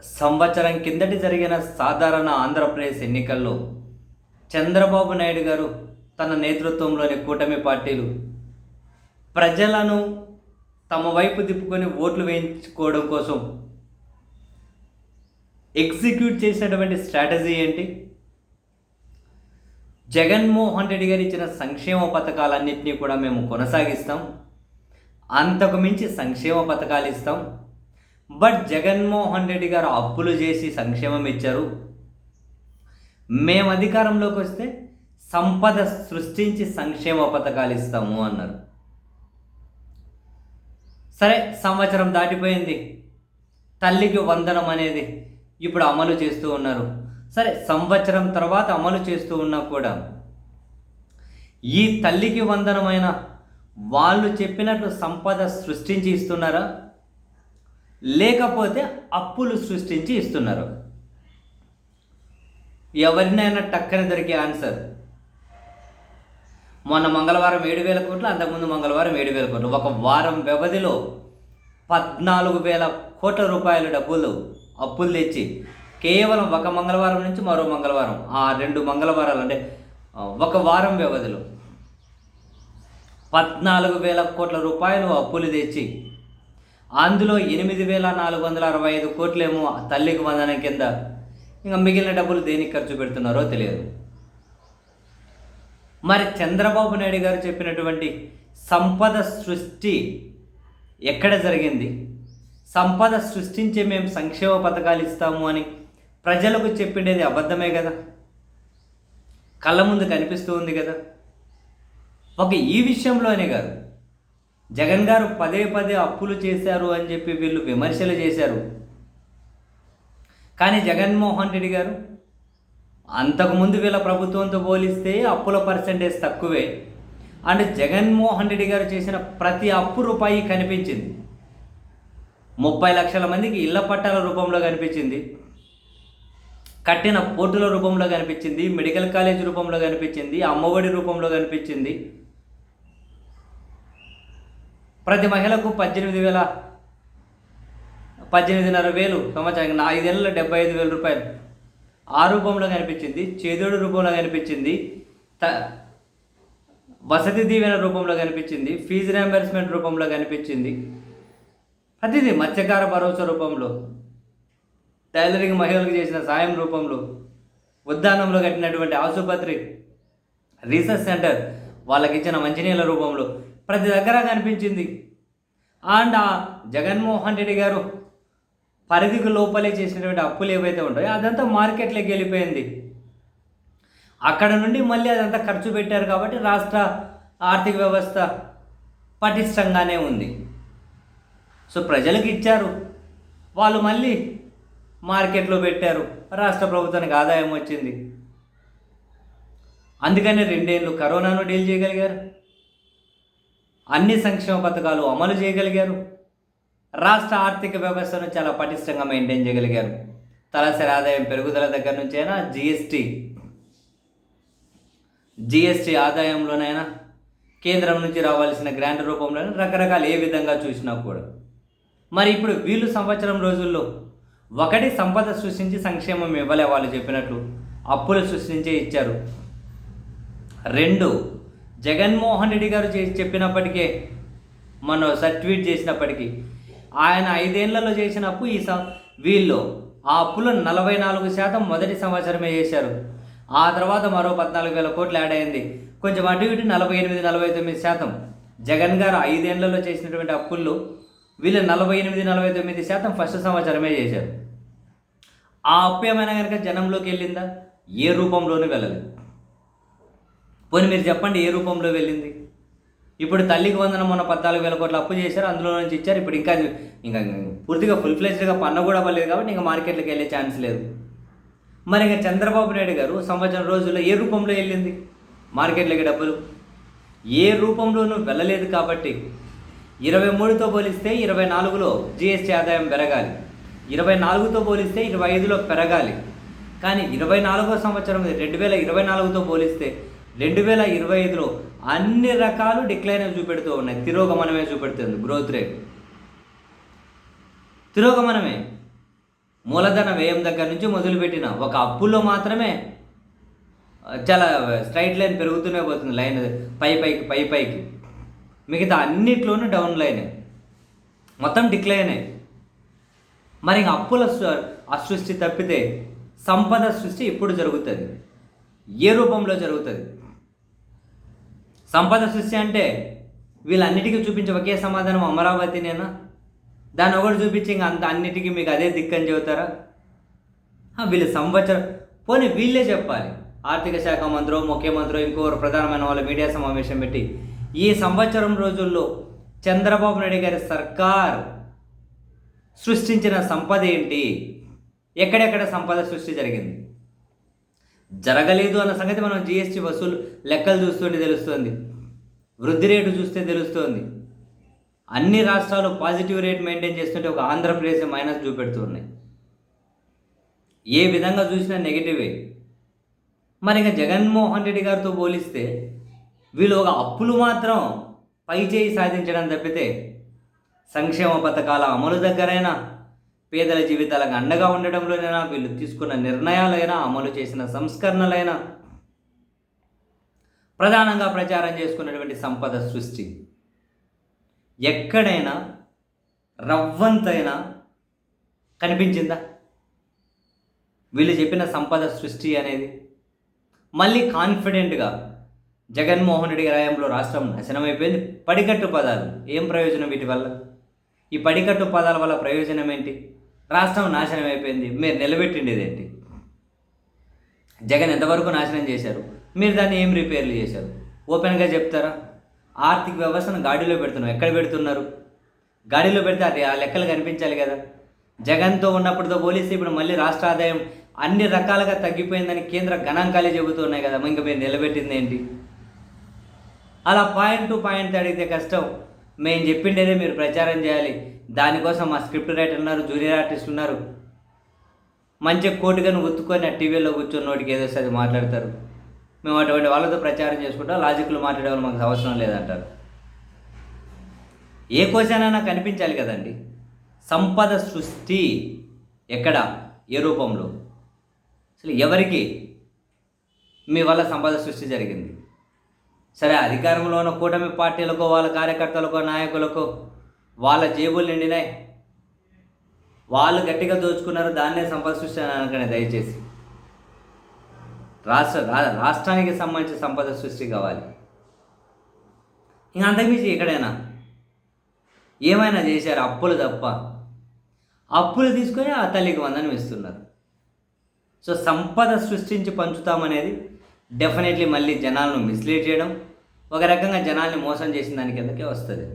సంవత్సరం కిందటి జరిగిన సాధారణ ఆంధ్రప్రదేశ్ ఎన్నికల్లో చంద్రబాబు నాయుడు గారు తన నేతృత్వంలోని కూటమి పార్టీలు ప్రజలను తమ వైపు తిప్పుకొని ఓట్లు వేయించుకోవడం కోసం ఎగ్జిక్యూట్ చేసినటువంటి స్ట్రాటజీ ఏంటి? జగన్మోహన్ రెడ్డి గారు ఇచ్చిన సంక్షేమ పథకాలన్నింటినీ కూడా మేము కొనసాగిస్తాం. అంతకు మించి సంక్షేమ పథకాలు ఇస్తాం. బట్ జగన్మోహన్ రెడ్డి గారు అప్పులు చేసి సంక్షేమం ఇచ్చారు. మేము అధికారంలోకి వస్తే సంపద సృష్టించి సంక్షేమ పథకాలు ఇస్తాము అన్నారు. సరే సంవత్సరం దాటిపోయింది. తల్లికి వందనం అనేది ఇప్పుడు అమలు చేస్తూ ఉన్నారు. సరే సంవత్సరం తర్వాత అమలు చేస్తూ ఉన్నా కూడా ఈ తల్లికి వందనమైన వాళ్ళు చెప్పినట్లు సంపద సృష్టించి ఇస్తున్నారా? లేకపోతే అప్పులు సృష్టించి ఇస్తున్నారు. ఎవరినైనా టక్కన దొరికే ఆన్సర్. మొన్న మంగళవారం ఏడు వేల కోట్లు అంతకుముందు మంగళవారం ఏడు వేల కోట్లు. ఒక వారం వ్యవధిలో పద్నాలుగు వేల కోట్ల రూపాయల డబ్బులు అప్పులు తెచ్చి కేవలం ఒక మంగళవారం నుంచి మరో మంగళవారం ఆ రెండు మంగళవారాలు అంటే ఒక వారం వ్యవధిలో పద్నాలుగు వేల కోట్ల రూపాయలు అప్పులు తెచ్చి అందులో ఎనిమిది వేల నాలుగు వందల అరవై ఐదు కోట్లేమో తల్లికి వందన కింద. ఇంకా మిగిలిన డబ్బులు దేనికి ఖర్చు పెడుతున్నారో తెలియదు. మరి చంద్రబాబు నాయుడు గారు చెప్పినటువంటి సంపద సృష్టి ఎక్కడ జరిగింది? సంపద సృష్టించే మేము సంక్షేమ పథకాలు ఇస్తాము అని ప్రజలకు చెప్పిండేది అబద్ధమే కదా? కళ్ళ ముందు కనిపిస్తూ ఉంది కదా? ఒక ఈ విషయంలోనే కాదు. జగన్ గారు పదే పదే అప్పులు చేశారు అని చెప్పి వీళ్ళు విమర్శలు చేశారు. కానీ జగన్మోహన్ రెడ్డి గారు అంతకుముందు వీళ్ళ ప్రభుత్వంతో పోలిస్తే అప్పుల పర్సంటేజ్ తక్కువే. అండ్ జగన్మోహన్ రెడ్డి గారు చేసిన ప్రతి అప్పు రూపాయి కనిపించింది. ముప్పై లక్షల మందికి ఇళ్ళ పట్టాల రూపంలో కనిపించింది. కట్టిన పోర్టుల రూపంలో కనిపించింది. మెడికల్ కాలేజ్ రూపంలో కనిపించింది. అమ్మఒడి రూపంలో కనిపించింది. ప్రతి మహిళకు పద్దెనిమిది వేల పద్దెనిమిదిన్నర వేలు సంవత్సరానికి నా ఐదేళ్ళలో డెబ్బై ఐదు వేల రూపాయలు. ఆ రూపంలో కనిపించింది చేదోడు రూపంలో కనిపించింది త వసతి దీవెన రూపంలో కనిపించింది ఫీజు రియంబర్స్మెంట్ రూపంలో కనిపించింది. ప్రతిదీ మత్స్యకార భరోసా రూపంలో టైలరింగ్ మహిళలకు చేసిన సాయం రూపంలో ఉద్దానంలో కట్టినటువంటి ఆసుపత్రి రీసెర్చ్ సెంటర్ వాళ్ళకి ఇచ్చిన మంచినీళ్ళ రూపంలో ప్రతి దగ్గర కనిపించింది. అండ్ ఆ జగన్మోహన్ రెడ్డి గారు పరిధికి లోపలే చేసినటువంటి అప్పులు ఏవైతే ఉంటాయో అదంతా మార్కెట్లోకి వెళ్ళిపోయింది. అక్కడ నుండి మళ్ళీ అదంతా ఖర్చు పెట్టారు కాబట్టి రాష్ట్ర ఆర్థిక వ్యవస్థ పటిష్టంగానే ఉంది. సో ప్రజలకు ఇచ్చారు. వాళ్ళు మళ్ళీ మార్కెట్లో పెట్టారు. రాష్ట్ర ప్రభుత్వానికి ఆదాయం వచ్చింది. అందుకనే రెండేళ్ళు కరోనాను డీల్ చేయగలిగారు. అన్ని సంక్షేమ పథకాలు అమలు చేయగలిగారు. రాష్ట్ర ఆర్థిక వ్యవస్థను చాలా పటిష్టంగా మెయింటైన్ చేయగలిగారు. తలసరి ఆదాయం పెరుగుదల దగ్గర నుంచైనా అయినా జిఎస్టీ జిఎస్టీ ఆదాయంలోనైనా కేంద్రం నుంచి రావాల్సిన గ్రాంట్ రూపంలోనే రకరకాల ఏ విధంగా చూసినా కూడా. మరి ఇప్పుడు వీళ్ళు సంవత్సరం రోజుల్లో ఒకటి సంపద సృష్టించి సంక్షేమం ఇవ్వలే వాళ్ళు చెప్పినట్లు అప్పులు సృష్టించే ఇచ్చారు. రెండు జగన్మోహన్ రెడ్డి గారు చేసి చెప్పినప్పటికే మన సర్టిఫిట్ చేసినప్పటికీ ఆయన ఐదేళ్ళలో చేసిన అప్పు ఈ స వీళ్ళు ఆ అప్పులో నలభై నాలుగు శాతం మొదటి సంవత్సరమే చేశారు. ఆ తర్వాత మరో పద్నాలుగు వేల కోట్లు యాడ్ అయింది. కొంచెం అటు ఇటు నలభై ఎనిమిది నలభై తొమ్మిది శాతం. జగన్ గారు ఐదేళ్ళలో చేసినటువంటి అప్పుల్లో వీళ్ళు నలభై ఎనిమిది నలభై తొమ్మిది శాతం ఫస్ట్ సంవత్సరమే చేశారు. ఆ అప్పు ఏమైనా కనుక జనంలోకి వెళ్ళిందా? ఏ రూపంలోనూ వెళ్ళలేదు. పోనీ మీరు చెప్పండి ఏ రూపంలో వెళ్ళింది? ఇప్పుడు తల్లికి వందనం మొన్న పద్నాలుగు వేల కోట్ల అప్పు చేశారు అందులో నుంచి ఇచ్చారు ఇప్పుడు ఇంకా ఇంకా పూర్తిగా ఫుల్ ఫ్లెజ్డ్గా పన్ను కూడా పడలేదు కాబట్టి ఇంకా మార్కెట్లోకి వెళ్ళే ఛాన్స్ లేదు. మరి ఇంకా చంద్రబాబు నాయుడు గారు సంవత్సరం రోజుల్లో ఏ రూపంలో వెళ్ళింది? మార్కెట్లోకి డబ్బులు. ఏ రూపంలోనూ వెళ్ళలేదు కాబట్టి ఇరవై మూడుతో పోలిస్తే ఇరవై నాలుగులో జిఎస్టీ ఆదాయం పెరగాలి. ఇరవై నాలుగుతో పోలిస్తే ఇరవై ఐదులో పెరగాలి. కానీ ఇరవై నాలుగో సంవత్సరం రెండు వేల ఇరవై నాలుగుతో పోలిస్తే రెండు వేల ఇరవై ఐదులో అన్ని రకాలు డిక్లైన్ చూపెడుతూ ఉన్నాయి. తిరోగమనమే చూపెడుతుంది గ్రోత్ రేట్. తిరోగమనమే. మూలధన వ్యయం దగ్గర నుంచి మొదలుపెట్టిన ఒక అప్పులో మాత్రమే చాలా స్ట్రైట్ లైన్ పెరుగుతూనే పోతుంది లైన్ పై పైకి పై పైకి. మిగతా అన్నిట్లోనూ డౌన్ లైనే. మొత్తం డిక్లైనే. మరి ఇంక అప్పుల అసృష్టి తప్పితే సంపద సృష్టి ఇప్పుడు జరుగుతుంది. ఏ రూపంలో జరుగుతుంది? సంపద సృష్టి అంటే వీళ్ళన్నిటికీ చూపించే ఒకే సమాధానం అమరావతినేనా దాన్ని ఒకటి చూపించి ఇంక అంత అన్నిటికీ మీకు అదే దిక్కని చెబుతారా? వీళ్ళు సంవత్సరం పోనీ వీళ్ళే చెప్పాలి. ఆర్థిక శాఖ మంత్రో ముఖ్యమంత్రో ఇంకోరు ప్రధానమైన వాళ్ళ మీడియా సమావేశం పెట్టి ఈ సంవత్సరం రోజుల్లో చంద్రబాబు నాయుడు గారి సర్కార్ సృష్టించిన సంపద ఏంటి? ఎక్కడెక్కడ సంపద సృష్టి జరిగింది? జరగలేదు అన్న సంగతి మనం జిఎస్టీ వసూలు లెక్కలు చూస్తుంటే తెలుస్తుంది. వృద్ధి రేటు చూస్తే తెలుస్తుంది. అన్ని రాష్ట్రాలు పాజిటివ్ రేట్ మెయింటైన్ చేస్తుంటే ఒక ఆంధ్రప్రదేశ్ మైనస్ చూపెడుతున్నాయి. ఏ విధంగా చూసినా నెగిటివే. మరి ఇక జగన్మోహన్ రెడ్డి గారితో పోలిస్తే వీళ్ళు ఒక అప్పులు మాత్రం పై చేయి సాధించడం తప్పితే సంక్షేమ పథకాల అమలు దగ్గరైనా పేదల జీవితాలకు అండగా ఉండడంలోనైనా వీళ్ళు తీసుకున్న నిర్ణయాలైనా అమలు చేసిన సంస్కరణలైనా ప్రధానంగా ప్రచారం చేసుకున్నటువంటి సంపద సృష్టి. ఎక్కడైనా రవ్వంతైనా కనిపించిందా? వీళ్ళు చెప్పిన సంపద సృష్టి అనేది మళ్ళీ కాన్ఫిడెంట్గా జగన్మోహన్ రెడ్డి రాయంలో రాష్ట్రం నాశనమైపోయింది. పడికట్టు పదాలు. ఏం ప్రయోజనం వీటి వల్ల? ఈ పడికట్టు పదాల వల్ల ప్రయోజనం ఏంటి? రాష్ట్రం నాశనం అయిపోయింది. మీరు నిలబెట్టిండేది ఏంటి జగన్ ఎంతవరకు నాశనం చేశారు? మీరు దాన్ని ఏం రిపేర్లు చేశారు? ఓపెన్గా చెప్తారా? ఆర్థిక వ్యవస్థను గాడిలో పెడుతున్నాం. ఎక్కడ పెడుతున్నారు? గాడిలో పెడితే అది ఆ లెక్కలు కనిపించాలి కదా. జగన్తో ఉన్నప్పుడుతో పోలిస్తే ఇప్పుడు మళ్ళీ రాష్ట్ర ఆదాయం అన్ని రకాలుగా తగ్గిపోయిందని కేంద్ర గణాంకాలే చెబుతున్నాయి కదా. ఇంకా మీరు నిలబెట్టింది ఏంటి అలా పాయింట్ టు పాయింట్ అడిగితే కష్టం. మేము చెప్పిండేదే మీరు ప్రచారం చేయాలి. దానికోసం మా స్క్రిప్ట్ రైటర్ ఉన్నారు జూనియర్ ఆర్టిస్ట్ ఉన్నారు. మంచి కోటిగాను ఒత్తుకొని ఆ టీవీలో కూర్చొని నోటికి ఏదో అది మాట్లాడతారు. మేము అటువంటి వాళ్ళతో ప్రచారం చేసుకుంటాం లాజిక్లు మాట్లాడే వాళ్ళు మాకు అవసరం లేదంటారు. ఏ కోశానైనా కనిపించాలి కదండి. సంపద సృష్టి ఎక్కడ? ఏ రూపంలో? అసలు ఎవరికి? మీ వల్ల సంపద సృష్టి జరిగింది. సరే అధికారంలో ఉన్న కూటమి పార్టీలకు వాళ్ళ కార్యకర్తలకు నాయకులకు వాళ్ళ జేబులు నిండినాయి. వాళ్ళు గట్టిగా దోచుకున్నారు దాన్నే సంపద సృష్టి అని అనకండి దయచేసి. రాష్ట్ర రా- రాష్ట్రానికి సంబంధించిన సంపద సృష్టి కావాలి. ఇంకా అంతకుమించి ఎక్కడైనా ఏమైనా చేశారు అప్పులు తప్ప. అప్పులు తీసుకొని ఆ తల్లికి వందనం ఇస్తున్నారు. సో సంపద సృష్టించి పంచుతామనేది డెఫినెట్లీ మళ్ళీ జనాలను మిస్లీడ్ చేయడం ఒక రకంగా జనాల్ని మోసం చేసిన దాని కిందకే వస్తుంది.